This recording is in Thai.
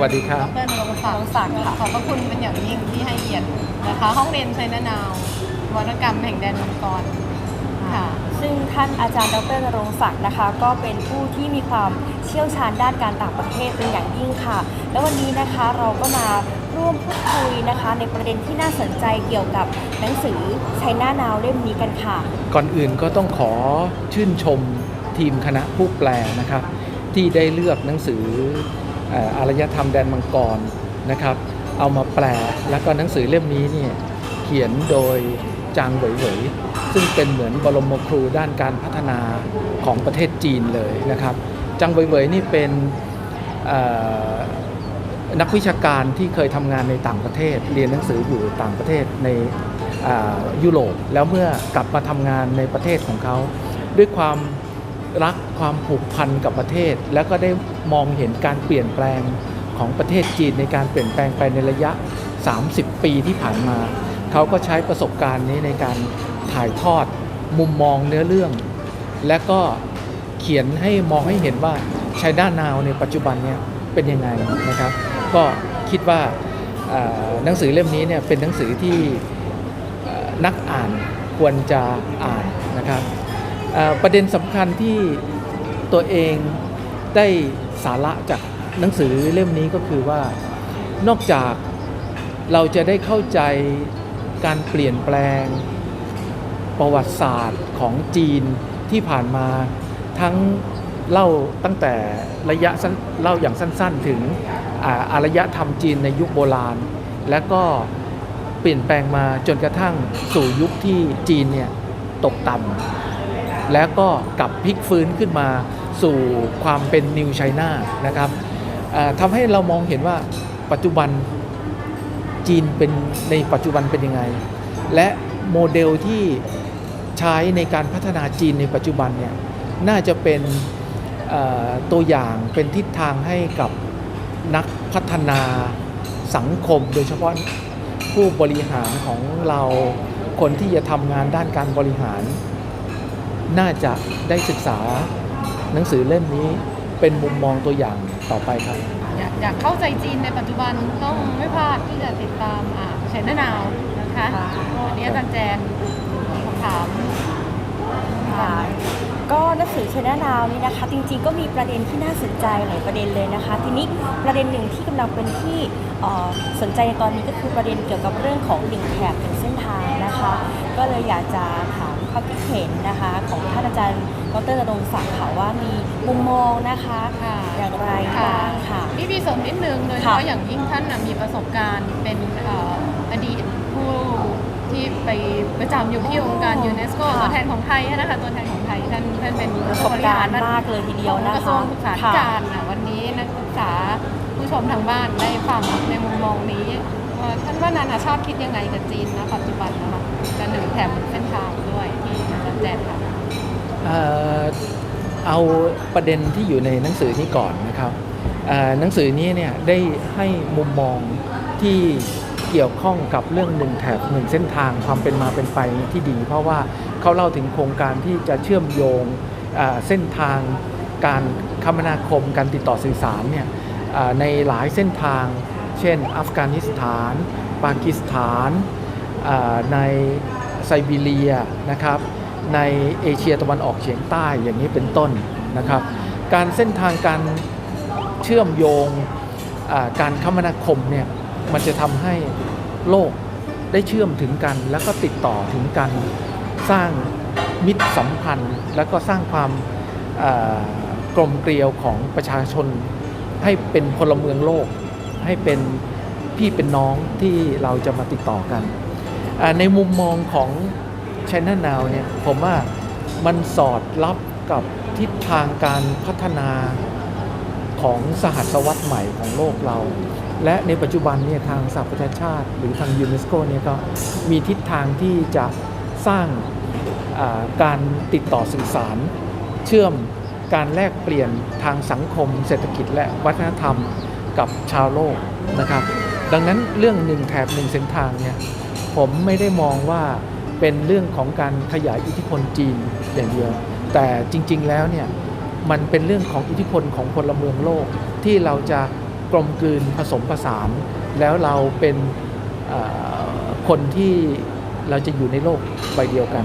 วัสดีครับดรนรงค์ศักดิ์ศักดิ์ค่ะขอบพระคุณเป็นอย่างยิ่งที่ให้เกียรตินะคะ ห้องเรียนไชน่านาววรรณกรรมแห่งแดนมังกรค่ะ ซึ่งท่านอาจารย์ดรนรงค์ศักดิ์นะคะ ก็เป็นผู้ที่มีความเชี่ยวชาญด้านการต่างประเทศเป็นอย่างยิ่งค่ะ และวันนี้นะคะเราก็มาร่วมพูดคุยนะคะ ในประเด็นที่น่าสนใจเกี่ยวกับหนังสือไชน่านาวเล่มนี้กันค่ะ ก่อนอื่นก็ต้องขอชื่นชมทีมคณะผู้แปลนะครับ ที่ได้เลือกหนังสือเอารยธรรมแดนมังกรนะครับเอามาแปลแล้วก็หนังสือเล่มนี้เนี่ยเขียนโดยจางเหวยเหวยซึ่งเป็นเหมือนบรมครูด้านการพัฒนาของประเทศจีนเลยนะครับจางเหวยเหวยนี่เป็นนักวิชาการที่เคยทำงานในต่างประเทศ เรียนหนังสืออยู่ต่างประเทศในยุโรปแล้วเมื่อกลับมาทำงานในประเทศของเขา ด้วยความ รักความผูกพันกับประเทศ แล้วก็ได้มองเห็นการเปลี่ยนแปลงของประเทศจีนในการเปลี่ยนแปลงไปในระยะ 30 ปีที่ผ่านมา เขาก็ใช้ประสบการณ์นี้ในการถ่ายทอดมุมมองเนื้อเรื่อง และก็เขียนให้มองให้เห็นว่าชายด้านนาวในปัจจุบันเนี่ยเป็นยังไงนะครับ ก็คิดว่าหนังสือเล่มนี้เนี่ยเป็นหนังสือที่นักอ่านควรจะอ่านนะครับ ประเด็นสำคัญที่ตัวเองได้สาระจากหนังสือเล่มนี้ก็คือว่านอกจากเราจะได้เข้าใจการเปลี่ยนแปลงประวัติศาสตร์ของจีนที่ผ่านมาทั้งเล่าตั้งแต่ระยะเล่าอย่างสั้นๆ ถึงอาอารยธรรมจีนในยุคโบราณ และก็เปลี่ยนแปลงมาจนกระทั่งสู่ยุคที่จีนเนี่ยตกต่ำ แล้วก็กลับพลิกฟื้นขึ้นมาสู่ความเป็นนิวไชน่านะครับทำให้เรามองเห็นว่าปัจจุบันจีนเป็นในปัจจุบันเป็นยังไง และโมเดลที่ใช้ในการพัฒนาจีนในปัจจุบันเนี่ยน่าจะเป็นตัวอย่างเป็นทิศทางให้กับนักพัฒนาสังคม โดยเฉพาะผู้บริหารของเราคนที่จะทำงานด้านการบริหาร น่าจะได้ศึกษาหนังสือเล่มนี้เป็นมุมมองตัวอย่างต่อไปครับ อยากอยากเข้าใจจีนในปัจจุบันต้องไม่พลาดที่จะติดตามอ่าไชน่านาวนะคะค่ะวันนี้อาจารย์แจนถาม ค่ะก็หนัง สือชนะนาวนี่นะคะ จริงๆก็มีประเด็นที่น่าสนใจหลายประเด็นเลยนะคะ ทีนี้ประเด็นหนึ่งที่กำลังเป็นที่เอ่อสนใจในตอนนี้ก็คือประเด็นเกี่ยวกับเรื่องของหนึ่งแถบเป็นเส้นทางนะคะ ก็เลยอยากจะถามความคิดเห็นนะคะ ของท่านอาจารย์ดรณรงค์ศักดิ์ค่ะว่ามีมุมมองนะคะค่ะอย่างไรบ้างค่ะพี่พี่เสริมนิดนึงโดยเฉค่ะพาะอย่างยิ่งท่านน่ะมีประสบการณ์เป็นเอ่ออดีตผู้ ที่ไปประจำอยู่ที่องค์การยูเนสโกค่ะตัวแทนของไทยนะคะตัวแทนของไทยท่านท่านเป็นประสบการณ์มากเลยทีเดียวนะกระทรวคะงศึกษาธิการน่ะวันนี้นักศึกษาผู้ชมทางบ้านได้ฟังในมุมมองนี้ว่าท่านว่านานาชาติคิดยังไงกับจีนนะปัจจุบันนะคะการหนึ่งแถมเส้นทางด้วยที่อาจารย์แจนค่ะเอ่อเอาประเด็นที่อยู่ในหนังสือนี้ก่อนนะครับเอ่อหนังสือนี้เนี่ยได้ให้มุมมองที่ เกี่ยวข้องกับเรื่องหนึ่งแถบหนึ่งเส้นทางความเป็นมาเป็นไปที่ดี เพราะว่าเขาเล่าถึงโครงการที่จะเชื่อมโยงเส้นทางการคมนาคมการติดต่อสื่อสารเนี่ยในหลายเส้นทาง เช่น อัฟกานิสถาน ปากีสถาน ในไซบีเรียนะครับในเอเชียตะวันออกเฉียงใต้อย่างนี้เป็นต้นนะครับ การเส้นทางการเชื่อมโยงการคมนาคมเนี่ย มันจะทำให้โลกได้เชื่อมถึงกัน แล้วก็ติดต่อถึงกัน สร้างมิตรสัมพันธ์ แล้วก็สร้างความกลมเกลียวของประชาชน ให้เป็นพลเมืองโลก ให้เป็นพี่เป็นน้องที่เราจะมาติดต่อกัน ในมุมมองของ China Now เนี่ยผมว่ามันสอดรับกับทิศทางการพัฒนา ของสหัสวรรษใหม่ของโลกเรา และในปัจจุบันเนี่ยทางสหประชาชาติหรือทางยูเนสโกเนี่ยก็มีทิศทางที่จะสร้างการติดต่อสื่อสาร เชื่อมการแลกเปลี่ยนทางสังคม เศรษฐกิจและวัฒนธรรมกับชาวโลกนะครับ ดังนั้นเรื่องหนึ่งแถบหนึ่งเส้นทางเนี่ยผมไม่ได้มองว่าเป็นเรื่องของการขยายอิทธิพลจีนอย่างเดียว แต่จริง ๆ แล้วเนี่ย มันเป็นเรื่องของอิทธิพลของพลเมืองโลก ที่เราจะกลมกลืนผสมผสาน แล้วเราเป็นคนที่เราจะอยู่ในโลกใบเดียวกัน